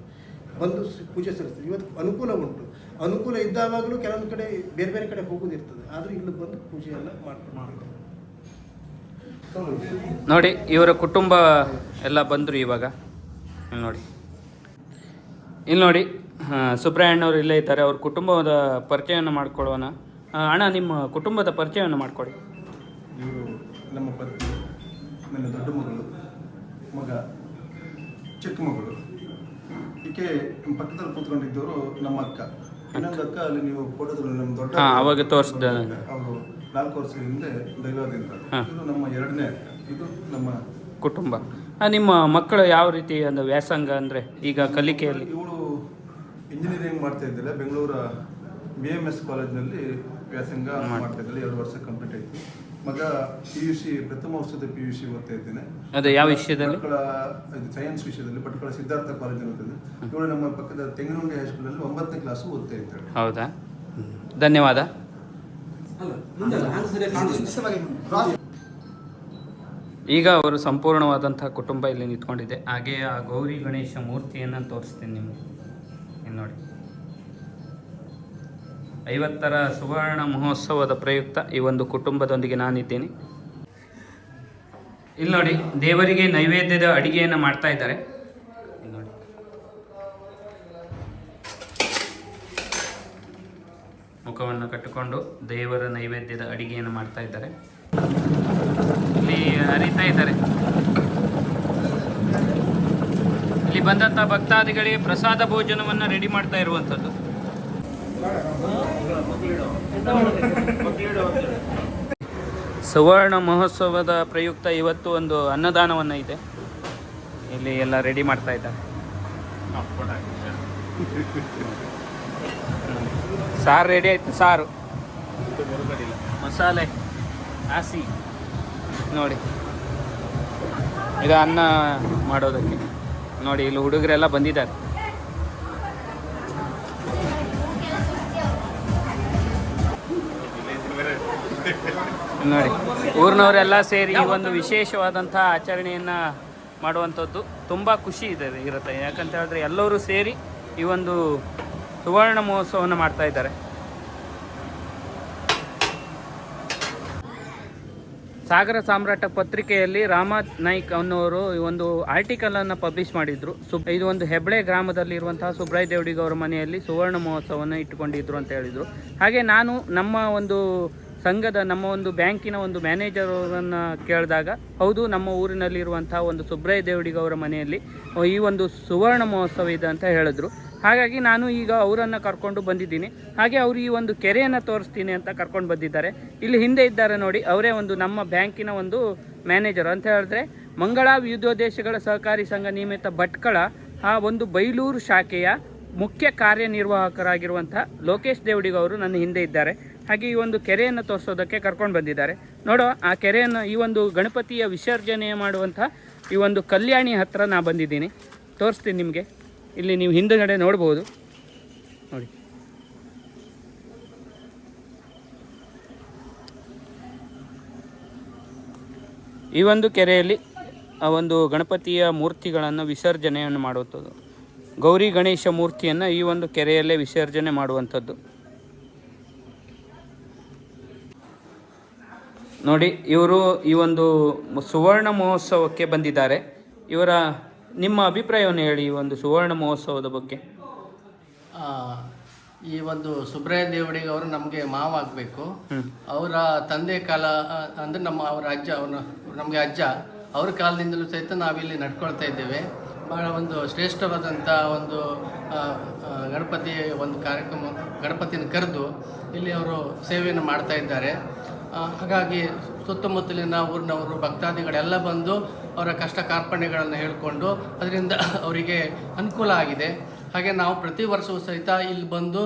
ಬಂದು ಪೂಜೆ ಸಲ್ಲಿಸ್ತೀವಿ ಇವತ್ತು ಅನುಕೂಲ ಉಂಟು. ಅನುಕೂಲ ಇದ್ದಾವಾಗಲೂ ಕೆಲವೊಂದು ಕಡೆ ಬೇರೆ ಬೇರೆ ಕಡೆ ಹೋಗೋದಿರ್ತದೆ ಆದರೂ ಇಲ್ಲಿ ಬಂದು ಪೂಜೆ ಎಲ್ಲ ಮಾಡ್ಕೊಂಡು ನೋಡಿ ಇವರ ಕುಟುಂಬ ಎಲ್ಲ ಬಂದರು ಇವಾಗ. ಇಲ್ಲಿ ನೋಡಿ. ಇಲ್ಲಿ ನೋಡಿ ಸುಬ್ರಹಣ್ಣವ್ರು ಇಲ್ಲೇ ಇದ್ದಾರೆ. ಅವ್ರ ಕುಟುಂಬದ ಪರಿಚಯವನ್ನು ಮಾಡ್ಕೊಳ್ಳೋಣ. ಅಣ್ಣ ನಿಮ್ಮ ಕುಟುಂಬದ ಪರಿಚಯವನ್ನು ಮಾಡಿಕೊಡಿ. ಇವರು ನಮ್ಮ ಪತ್ನಿ ನನ್ನ ದೊಡ್ಡ ಮಗಳು ಮಗ ಚಿಕ್ಕ ಮಗಳು. ನಮ್ಮ ಪಕ್ಕದಲ್ಲಿ ಕೂತ್ಕೊಂಡಿದ್ದವರು ನಮ್ಮ ಅಕ್ಕ. ಇನ್ನೊಂದು ಅಕ್ಕ ಅಲ್ಲಿ ನೀವು ಫೋಟೋದಲ್ಲಿ ನಮ್ಮ ದೊಡ್ಡ ಹಾ, ಅವಾಗ ತೋರಿಸಿದ ಅವರು ನಾಲ್ಕು ವರ್ಷ ಹಿಂದೆ ದೈವಾದಿಂದ ಇದು ನಮ್ಮ ಎರಡನೇ ಇದು ನಮ್ಮ ಕುಟುಂಬ. ನಿಮ್ಮ ಮಕ್ಕಳು ಯಾವ ರೀತಿ ಒಂದು ವ್ಯಾಸಂಗ ಅಂದರೆ ಈಗ ಕಲಿಕೆಯಲ್ಲಿ? ಇವಳು ಇಂಜಿನಿಯರಿಂಗ್ ಮಾಡ್ತಾ ಇದ್ದಿಲ್ಲ. ಬೆಂಗಳೂರ ಬಿ ಎಂ ಎಸ್ ಕಾಲೇಜ್ನಲ್ಲಿ ವ್ಯಾಸಂಗ ಮಾಡ್ತಿದ್ದಲ್ಲಿ ಎರಡು ವರ್ಷ ಕಂಪ್ಲೀಟ್ ಆಯ್ತು. ಮಗ ಪಿ ಯು ಸಿ ಪ್ರಥಮ ವರ್ಷದ ಪಿ ಯು ಸಿ ಓದ್ತಾ ಇದ್ದೇನೆ. ಅದೇ ಯಾವ ವಿಷಯದಲ್ಲಿ? ಭಟ್ಕಳ ಇದು ಸೈನ್ಸ್ ವಿಷಯದಲ್ಲಿ ಭಟ್ಕಳ ಸಿದ್ಧಾರ್ಥ ಕಾಲೇಜ್ ಓದ್ತಿದ್ದೆ. ಇವಳು ನಮ್ಮ ಪಕ್ಕದ ತೆಂಗಿನಹುಂಡಿ ಹೈಸ್ಕೂಲಲ್ಲಿ ಒಂಬತ್ತನೇ ಕ್ಲಾಸು ಓದ್ತಾ ಇದ್ದಾಳೆ. ಹೌದಾ? ಧನ್ಯವಾದ. ಈಗ ಅವರು ಸಂಪೂರ್ಣವಾದಂತಹ ಕುಟುಂಬ ಇಲ್ಲಿ ನಿಂತ್ಕೊಂಡಿದೆ. ಹಾಗೆ ಆ ಗೌರಿ ಗಣೇಶ ಮೂರ್ತಿಯನ್ನು ತೋರಿಸ್ತೀನಿ ನಿಮಗೆ. ಇಲ್ಲಿ ನೋಡಿ. ಐವತ್ತರ ಸುವರ್ಣ ಮಹೋತ್ಸವದ ಪ್ರಯುಕ್ತ ಈ ಒಂದು ಕುಟುಂಬದೊಂದಿಗೆ ನಾನಿದ್ದೇನೆ. ಇಲ್ಲಿ ನೋಡಿ, ದೇವರಿಗೆ ನೈವೇದ್ಯದ ಅಡಿಗೆಯನ್ನು ಮಾಡ್ತಾ ಇದ್ದಾರೆ. ಮುಖವನ್ನು ಕಟ್ಟಿಕೊಂಡು ದೇವರ ನೈವೇದ್ಯದ ಅಡಿಗೆಯನ್ನು ಮಾಡ್ತಾ ಇದ್ದಾರೆ. ಇಲ್ಲಿ ಹರಿತಾ ಇದ್ದಾರೆ. ಇಲ್ಲಿ ಬಂದಂಥ ಭಕ್ತಾದಿಗಳಿಗೆ ಪ್ರಸಾದ ಭೋಜನವನ್ನು ರೆಡಿ ಮಾಡ್ತಾ ಇರುವಂಥದ್ದು ಸುವರ್ಣ ಮಹೋತ್ಸವದ ಪ್ರಯುಕ್ತ ಇವತ್ತು ಒಂದು ಅನ್ನದಾನವನ್ನು ಇದೆ ಇಲ್ಲಿ ಎಲ್ಲ ರೆಡಿ ಮಾಡ್ತಾ ಇದ್ದಾರೆ. ಸಾರು ರೆಡಿ ಆಯ್ತು, ಸಾರು. ಮಸಾಲೆ, ಹಾಸಿ. ನೋಡಿ. ಇದು ಅನ್ನ ಮಾಡೋದಕ್ಕೆ. ನೋಡಿ, ಇಲ್ಲಿ ಹುಡುಗರೆಲ್ಲ ಬಂದಿದ್ದಾರೆ. ನೋಡಿ. ಊರಿನವರೆಲ್ಲ ಸೇರಿ ಈ ಒಂದು ವಿಶೇಷವಾದಂಥ ಆಚರಣೆಯನ್ನು ಮಾಡುವಂಥದ್ದು ತುಂಬ ಖುಷಿ ಇದೆ, ಇರುತ್ತೆ. ಯಾಕಂತ ಹೇಳಿದ್ರೆ ಎಲ್ಲರೂ ಸೇರಿ ಈ ಒಂದು ಸುವರ್ಣ ಮಹೋತ್ಸವವನ್ನು ಮಾಡ್ತಾ ಇದ್ದಾರೆ. ಸಾಗರ ಸಾಮ್ರಾಟ ಪತ್ರಿಕೆಯಲ್ಲಿ ರಾಮ ನಾಯ್ಕ್ ಅನ್ನೋರು ಈ ಒಂದು ಆರ್ಟಿಕಲನ್ನು ಪಬ್ಲಿಷ್ ಮಾಡಿದ್ರು. ಸು ಇದು ಒಂದು ಹೆಬ್ಳೆ ಗ್ರಾಮದಲ್ಲಿರುವಂತಹ ಸುಬ್ರಾಯ್ ದೇವಡಿಗೌರ ಮನೆಯಲ್ಲಿ ಸುವರ್ಣ ಮಹೋತ್ಸವವನ್ನು ಇಟ್ಟುಕೊಂಡಿದ್ರು ಅಂತ ಹೇಳಿದರು. ಹಾಗೆ ನಾನು ನಮ್ಮ ಒಂದು ಸಂಘದ ನಮ್ಮ ಒಂದು ಬ್ಯಾಂಕಿನ ಒಂದು ಮ್ಯಾನೇಜರ್ ಅವರನ್ನು ಕೇಳಿದಾಗ, ಹೌದು, ನಮ್ಮ ಊರಿನಲ್ಲಿರುವಂಥ ಒಂದು ಸುಬ್ರಯ್ಯ ದೇವಡಿಗೌರ ಮನೆಯಲ್ಲಿ ಈ ಒಂದು ಸುವರ್ಣ ಮಹೋತ್ಸವ ಇದೆ ಅಂತ ಹೇಳಿದ್ರು. ಹಾಗಾಗಿ ನಾನು ಈಗ ಅವರನ್ನು ಕರ್ಕೊಂಡು ಬಂದಿದ್ದೀನಿ. ಹಾಗೆ ಅವರು ಈ ಒಂದು ಕೆರೆಯನ್ನು ತೋರಿಸ್ತೀನಿ ಅಂತ ಕರ್ಕೊಂಡು ಬಂದಿದ್ದಾರೆ. ಇಲ್ಲಿ ಹಿಂದೆ ಇದ್ದಾರೆ ನೋಡಿ, ಅವರೇ ಒಂದು ನಮ್ಮ ಬ್ಯಾಂಕಿನ ಒಂದು ಮ್ಯಾನೇಜರ್ ಅಂತ ಹೇಳಿದ್ರೆ, ಮಂಗಳ ವಿವಿಧೋದ್ದೇಶಗಳ ಸಹಕಾರಿ ಸಂಘ ನಿಯಮಿತ ಭಟ್ಕಳ, ಆ ಒಂದು ಬೈಲೂರು ಶಾಖೆಯ ಮುಖ್ಯ ಕಾರ್ಯನಿರ್ವಾಹಕರಾಗಿರುವಂಥ ಲೋಕೇಶ್ ದೇವಡಿಗೌರು ನನ್ನ ಹಿಂದೆ ಇದ್ದಾರೆ. ಹಾಗೆ ಈ ಒಂದು ಕೆರೆಯನ್ನು ತೋರಿಸೋದಕ್ಕೆ ಕರ್ಕೊಂಡು ಬಂದಿದ್ದಾರೆ. ನೋಡೋ, ಆ ಕೆರೆಯನ್ನು ಈ ಒಂದು ಗಣಪತಿಯ ವಿಸರ್ಜನೆ ಮಾಡುವಂಥ ಈ ಒಂದು ಕಲ್ಯಾಣಿ ಹತ್ರ ನಾ ಬಂದಿದ್ದೀನಿ. ತೋರಿಸ್ತೀನಿ ನಿಮಗೆ. ಇಲ್ಲಿ ನೀವು ಹಿಂದುಗಡೆ ನೋಡ್ಬೋದು. ನೋಡಿ. ಈ ಒಂದು ಕೆರೆಯಲ್ಲಿ ಆ ಒಂದು ಗಣಪತಿಯ ಮೂರ್ತಿಗಳನ್ನು ವಿಸರ್ಜನೆಯನ್ನು ಮಾಡುವಂಥದ್ದು. ಗೌರಿ ಗಣೇಶ ಮೂರ್ತಿಯನ್ನು ಈ ಒಂದು ಕೆರೆಯಲ್ಲೇ ವಿಸರ್ಜನೆ ಮಾಡುವಂಥದ್ದು. ನೋಡಿ ಇವರು ಈ ಒಂದು ಸುವರ್ಣ ಮಹೋತ್ಸವಕ್ಕೆ ಬಂದಿದ್ದಾರೆ. ಇವರ ನಿಮ್ಮ ಅಭಿಪ್ರಾಯವನ್ನು ಹೇಳಿ ಈ ಒಂದು ಸುವರ್ಣ ಮಹೋತ್ಸವದ ಬಗ್ಗೆ. ಈ ಒಂದು ಸುಬ್ರಾಯ ದೇವಡಿಗೆ ಅವರು ನಮಗೆ ಮಾವಾಗಬೇಕು ಆಗಬೇಕು. ಅವರ ತಂದೆ ಕಾಲ ಅಂದರೆ ನಮ್ಮ ಅವರ ಅಜ್ಜ ಅವನ ನಮಗೆ ಅಜ್ಜ ಅವ್ರ ಕಾಲದಿಂದಲೂ ಸಹಿತ ನಾವಿಲ್ಲಿ ನಡ್ಕೊಳ್ತಾ ಇದ್ದೇವೆ. ಬಹಳ ಒಂದು ಶ್ರೇಷ್ಠವಾದಂಥ ಒಂದು ಗಣಪತಿ ಒಂದು ಕಾರ್ಯಕ್ರಮ ಗಣಪತಿಯನ್ನು ಕರೆದು ಇಲ್ಲಿ ಅವರು ಸೇವೆಯನ್ನು ಮಾಡ್ತಾ ಇದ್ದಾರೆ. ಹಾಗಾಗಿ ಸುತ್ತಮುತ್ತಲಿನ ಊರಿನವರು, ಭಕ್ತಾದಿಗಳೆಲ್ಲ ಬಂದು ಅವರ ಕಷ್ಟ ಕಾರ್ಪಣ್ಯಗಳನ್ನು ಹೇಳಿಕೊಂಡು ಅದರಿಂದ ಅವರಿಗೆ ಅನುಕೂಲ ಆಗಿದೆ. ಹಾಗೆ ನಾವು ಪ್ರತಿ ವರ್ಷವೂ ಸಹಿತ ಇಲ್ಲಿ ಬಂದು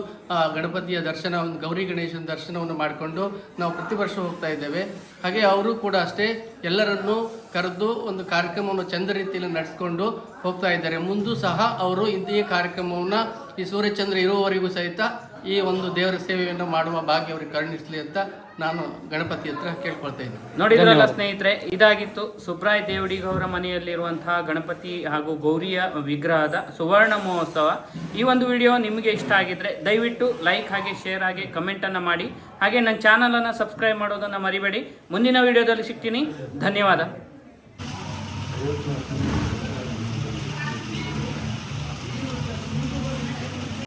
ಗಣಪತಿಯ ದರ್ಶನ ಗೌರಿ ಗಣೇಶನ ದರ್ಶನವನ್ನು ಮಾಡಿಕೊಂಡು ನಾವು ಪ್ರತಿ ವರ್ಷ ಹೋಗ್ತಾ ಇದ್ದೇವೆ. ಹಾಗೆ ಅವರು ಕೂಡ ಅಷ್ಟೇ ಎಲ್ಲರನ್ನೂ ಕರೆದು ಒಂದು ಕಾರ್ಯಕ್ರಮವನ್ನು ಚಂದ ರೀತಿಯಲ್ಲಿ ನಡೆಸ್ಕೊಂಡು ಹೋಗ್ತಾ ಇದ್ದಾರೆ. ಮುಂದೂ ಸಹ ಅವರು ಇಂತಹ ಕಾರ್ಯಕ್ರಮವನ್ನು ಈ ಸೂರ್ಯಚಂದ್ರ ಇರುವವರೆಗೂ ಸಹಿತ ಈ ಒಂದು ದೇವರ ಸೇವೆಯನ್ನು ಮಾಡುವ ಭಾಗ್ಯ ಅವರಿಗೆ ಕರುಣಿಸಲಿ ಅಂತ ನಾನು ಗಣಪತಿ ಹತ್ರ ಕೇಳ್ಕೊಳ್ತಾ ಇದ್ದೀನಿ. ನೋಡಿದ್ರಲ್ಲ ಸ್ನೇಹಿತರೆ ಇದಾಗಿತ್ತು ಸುಬ್ರಾಯ್ ದೇವಡಿಗ ಅವರ ಮನೆಯಲ್ಲಿರುವಂತಹ ಗಣಪತಿ ಹಾಗೂ ಗೌರಿಯ ವಿಗ್ರಹದ ಸುವರ್ಣ ಮಹೋತ್ಸವ. ಈ ಒಂದು ವಿಡಿಯೋ ನಿಮಗೆ ಇಷ್ಟ ಆಗಿದ್ರೆ ದಯವಿಟ್ಟು ಲೈಕ್ ಹಾಗೆ ಶೇರ್ ಹಾಗೆ ಕಮೆಂಟನ್ನು ಮಾಡಿ. ಹಾಗೆ ನನ್ನ ಚಾನಲನ್ನು ಸಬ್ಸ್ಕ್ರೈಬ್ ಮಾಡೋದನ್ನು ಮರಿಬೇಡಿ. ಮುಂದಿನ ವಿಡಿಯೋದಲ್ಲಿ ಸಿಗ್ತೀನಿ. ಧನ್ಯವಾದ.